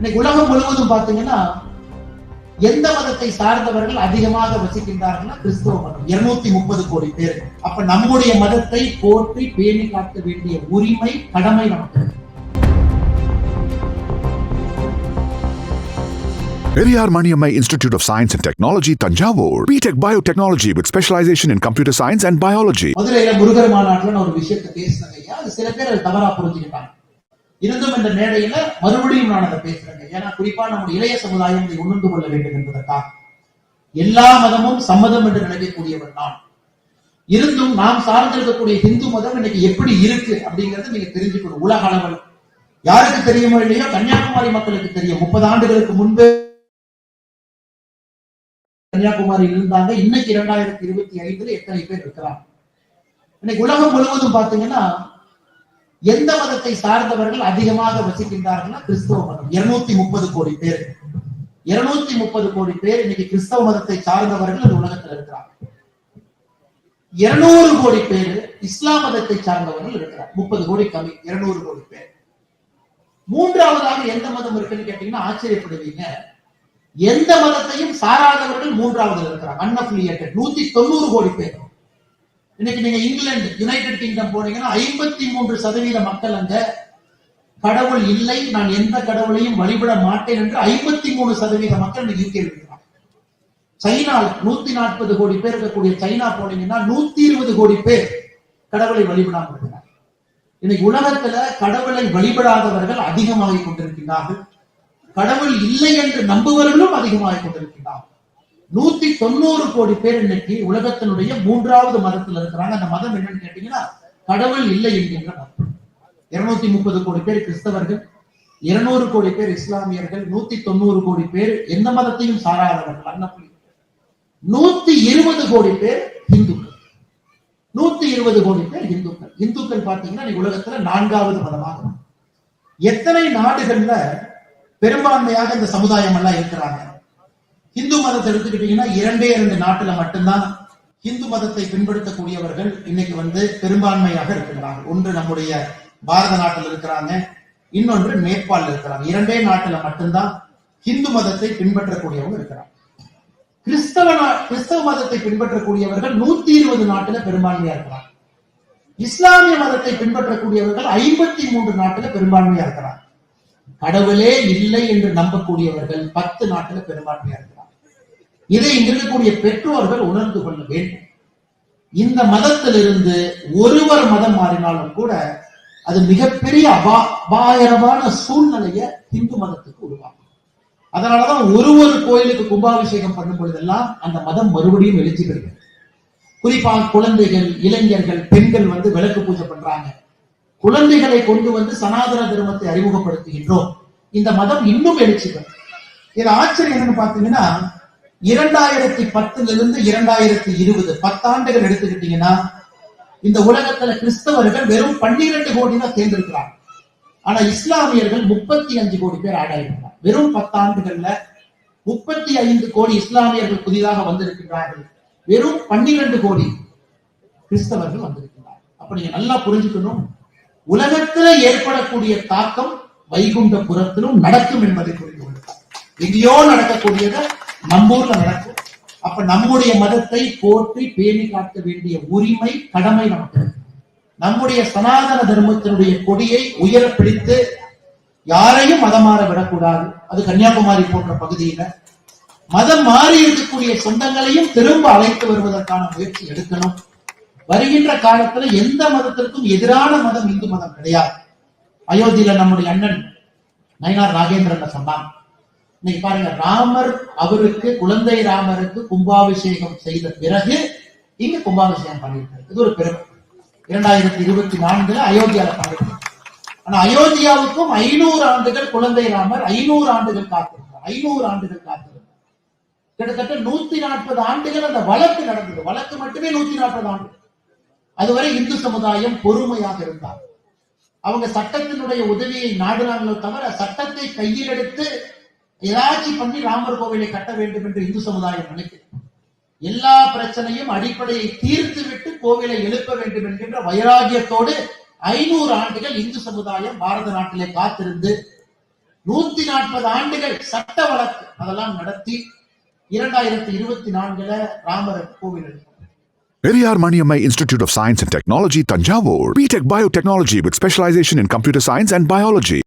இன்னைக்கு உலகம் முழுவதும் பாத்தீங்கன்னா எந்த மதத்தை சார்ந்தவர்கள் அதிகமாக வசிக்கின்றார்கள் கிறிஸ்தவ மதம் இருநூத்தி முப்பது கோடி பேர் அப்ப நம்முடைய மதத்தை போற்றி பேணி காக்க வேண்டிய உரிமை கடமை நமக்கு. Periyar Maniammai Institute of Science and Technology, Tanjavur. BTech Biotechnology with specialization in computer science and biology. மதுரையில முருகர் மாநாட்டுல ஒரு விஷயத்தை அது சில பேர் தவறா புரிஞ்சுக்கிட்டாங்க இருந்தும் இந்த மேடையில மறுபடியும் நான் அதை பேசுறேங்க. ஏன்னா குறிப்பா நம்முடைய இளைய சமுதாயம் இதை உணர்ந்து கொள்ள வேண்டும் என்பதற்காக. எல்லா மதமும் சம்மதம் என்று நினைக்கக்கூடியவர் நான். இருந்தும் நாம் சார்ந்திருக்கக்கூடிய இந்து மதம் இன்னைக்கு எப்படி இருக்கு அப்படிங்கறத நீங்க தெரிஞ்சுக்கணும். உலக அளவில். யாருக்கு தெரியுமோ இல்லையோ கன்னியாகுமரி மக்களுக்கு தெரியும். முப்பது ஆண்டுகளுக்கு முன்பு கன்னியாகுமரி இருந்தாங்க. இன்னைக்கு இரண்டாயிரத்தி இருபத்தி ஐந்துல எத்தனை பேர் இருக்கிறாங்க? இன்னைக்கு உலகம் முழுவதும் பாத்தீங்கன்னா எந்த மதத்தை சார்ந்தவர்கள் அதிகமாக வசிக்கின்றார்கள் கிறிஸ்தவ மதம். இருநூத்தி முப்பது கோடி பேர். இருநூத்தி முப்பது கோடி பேர் இன்னைக்கு கிறிஸ்தவ மதத்தை சார்ந்தவர்கள் இந்த உலகத்தில் இருக்கிறாங்க. இருநூறு கோடி பேர் இஸ்லாம் மதத்தை சார்ந்தவர்கள் இருக்கிறார் முப்பது கோடி கம்மி இருநூறு கோடி பேர். மூன்றாவதாக எந்த மதம் இருக்குன்னு கேட்டீங்கன்னா ஆச்சரியப்படுவீங்க. எந்த மதத்தையும் சாராதவர்கள் மூன்றாவது இருக்கிறாங்க. அன்அஃபிலியேட்டட் நூத்தி தொண்ணூறு கோடி பேர். இன்னைக்கு நீங்க இங்கிலாந்து யுனைடெட் கிங்டம் போனீங்கன்னா ஐம்பத்தி மூன்று சதவீத மக்கள் அங்க கடவுள் இல்லை நான் எந்த கடவுளையும் வழிபட மாட்டேன் என்று ஐம்பத்தி மூணு சதவீத மக்கள் இன்னைக்கு யூகே இருக்கிறாங்க. சைனால நூத்தி நாற்பது கோடி பேர் இருக்கக்கூடிய சைனா போனீங்கன்னா நூத்தி இருபது கோடி பேர் கடவுளை வழிபடாமல் இருக்கிறார் இன்னைக்கு உலகத்துல கடவுளை வழிபடாதவர்கள் அதிகமாகிக் கொண்டிருக்கிறார்கள் கடவுள் இல்லை என்று நம்புவர்களும் அதிகமாகிக் கொண்டிருக்கிறார்கள் நூத்தி தொண்ணூறு கோடி பேர் இன்னைக்கு உலகத்தினுடைய மூன்றாவது மதத்துல இருக்கிறாங்க. அந்த மதம் என்னன்னு கேட்டீங்கன்னா கடவுள் இல்லை என்கின்ற மதம். இருநூத்தி முப்பது கோடி பேர் கிறிஸ்தவர்கள் இருநூறு கோடி பேர் இஸ்லாமியர்கள் நூத்தி தொண்ணூறு கோடி பேர் எந்த மதத்தையும் சாராதவர்கள் அன்னப்புலி நூத்தி இருபது கோடி பேர் இந்துக்கள் நூத்தி இருபது கோடி பேர் இந்துக்கள் இந்துக்கள் பாத்தீங்கன்னா இன்னைக்கு உலகத்துல நான்காவது மதமாக எத்தனை நாடுகள்ல பெரும்பான்மையாக இந்த சமுதாயம் எல்லாம் இருக்கிறாங்க? இந்து மதத்தை எடுத்துக்கிட்டீங்கன்னா இரண்டே இரண்டு நாட்டுல மட்டும்தான் இந்து மதத்தை பின்பற்றக்கூடியவர்கள் இன்னைக்கு வந்து பெரும்பான்மையாக இருக்கின்றாங்க ஒன்று நம்முடைய பாரத நாட்டில் இருக்கிறாங்க இன்னொன்று நேபாள் இருக்கிறாங்க. இரண்டே நாட்டுல மட்டும்தான் இந்து மதத்தை பின்பற்றக்கூடியவங்க இருக்கிறாங்க. கிறிஸ்தவ நா- கிறிஸ்தவ மதத்தை பின்பற்றக்கூடியவர்கள் நூத்தி இருபது நாட்டுல பெரும்பான்மையா இருக்கிறாங்க. இஸ்லாமிய மதத்தை பின்பற்றக்கூடியவர்கள் ஐம்பத்தி மூன்று நாட்டுல பெரும்பான்மையா இருக்கிறாங்க. கடவுளே இல்லை என்று நம்பக்கூடியவர்கள் பத்து நாட்டுல பெரும்பான்மையா இருக்கிறாங்க. இதை இருக்கக்கூடிய பெற்றோர்கள் உணர்ந்து கொள்ள வேண்டும். இந்த மதத்திலிருந்து ஒருவர் மதம் மாறினாலும் கூட அது மிகப்பெரிய அபா அபாயகரமான சூழ்நிலையை இந்து மதத்துக்கு உருவாக்கும். அதனாலதான் ஒரு ஒரு கோயிலுக்கு கும்பாபிஷேகம் பண்ணும் பொழுதெல்லாம் அந்த மதம் மறுபடியும் எழுச்சி பெறுகிறது. குறிப்பாக குழந்தைகள் இளைஞர்கள் பெண்கள் வந்து விளக்கு பூஜை பண்றாங்க. குழந்தைகளை கொண்டு வந்து சனாதன தர்மத்தை அறிமுகப்படுத்துகின்றோம். இந்த மதம் இன்னும் எழுச்சி பெறும். இது ஆச்சரியம் என்னன்னு பாத்தீங்கன்னா இரண்டாயிரத்தி பத்துல இருந்து இரண்டாயிரத்தி இருபது பத்தாண்டுகள் எடுத்துக்கிட்டீங்கன்னா இந்த உலகத்துல கிறிஸ்தவர்கள் வெறும் பன்னிரண்டு கோடி தான் தேர்ந்தெடுக்கிறாங்க. ஆனா இஸ்லாமியர்கள் முப்பத்தி அஞ்சு கோடி பேர் ஆட் வெறும் பத்தாண்டுகள்ல முப்பத்தி ஐந்து கோடி இஸ்லாமியர்கள் புதிதாக வந்திருக்கிறார்கள் வெறும் பன்னிரண்டு கோடி கிறிஸ்தவர்கள் வந்திருக்கிறார்கள் அப்ப நீங்க நல்லா புரிஞ்சுக்கணும். உலகத்துல ஏற்படக்கூடிய தாக்கம் வைகுண்டபுரத்திலும் நடக்கும் என்பதை புரிந்து கொள்ளுங்கள். எங்கேயோ நடக்கக்கூடியதை நம்மூர்ல நடக்கும். அப்ப நம்முடைய மதத்தை போற்றி பேணி காக்க வேண்டிய உரிமை கடமை நமக்கு நம்முடைய சனாதன தர்மத்தினுடைய கொடியை உயர பிடித்து யாரையும் மதம் மாற விடக்கூடாது. அது கன்னியாகுமரி போன்ற பகுதியில. மதம் மாறி இருக்கக்கூடிய சொந்தங்களையும் திரும்ப அழைத்து வருவதற்கான முயற்சி எடுக்கணும். வருகின்ற காலத்துல எந்த மதத்திற்கும் எதிரான மதம் இந்து மதம் கிடையாது. அயோத்தியில நம்முடைய அண்ணன் நயனார் நாகேந்திரன் சொன்னான் இன்னைக்கு பாருங்க ராமர் அவருக்கு குழந்தை ராமருக்கு கும்பாபிஷேகம் செய்த பிறகு இங்க கும்பாபிஷேகம் பண்ணியிருக்காரு. இது ஒரு பெருமை. இரண்டாயிரத்தி இருபத்தி நான்குல அயோத்தியால பண்ணியிருக்காரு. ஆனா அயோத்தியாவுக்கும் ஐநூறு ஆண்டுகள் குழந்தை ராமர் ஐநூறு ஆண்டுகள் காத்திருக்கிறார் ஐநூறு ஆண்டுகள் காத்திருக்கிறார் கிட்டத்தட்ட நூத்தி நாற்பது ஆண்டுகள் அந்த வழக்கு நடந்தது. வழக்கு மட்டுமே நூத்தி நாற்பது ஆண்டு அதுவரை இந்து சமுதாயம் பொறுமையாக இருந்தார். அவங்க சட்டத்தினுடைய உதவியை நாடுறாங்களோ தவிர சட்டத்தை கையில் எடுத்து ஏதாச்சும் பண்ணி ராமர் கோவிலை கட்ட வேண்டும் என்று இந்து சமுதாயம் நினைக்கிறது எல்லா பிரச்சனையும் அடிப்படையை தீர்த்து விட்டு கோவிலை எழுப்ப வேண்டும் என்கின்ற வைராகியத்தோடு ஐநூறு ஆண்டுகள் இந்து சமுதாயம் பாரத நாட்டிலே காத்திருந்து நூத்தி நாற்பது ஆண்டுகள் சட்ட வழக்கு அதெல்லாம் நடத்தி இரண்டாயிரத்தி இருபத்தி நான்குல ராமர் கோவில் எடுத்தோம் Periyar Maniammai Institute of Science and Technology, Tanjavur. BTech Biotechnology with specialization in computer science and biology.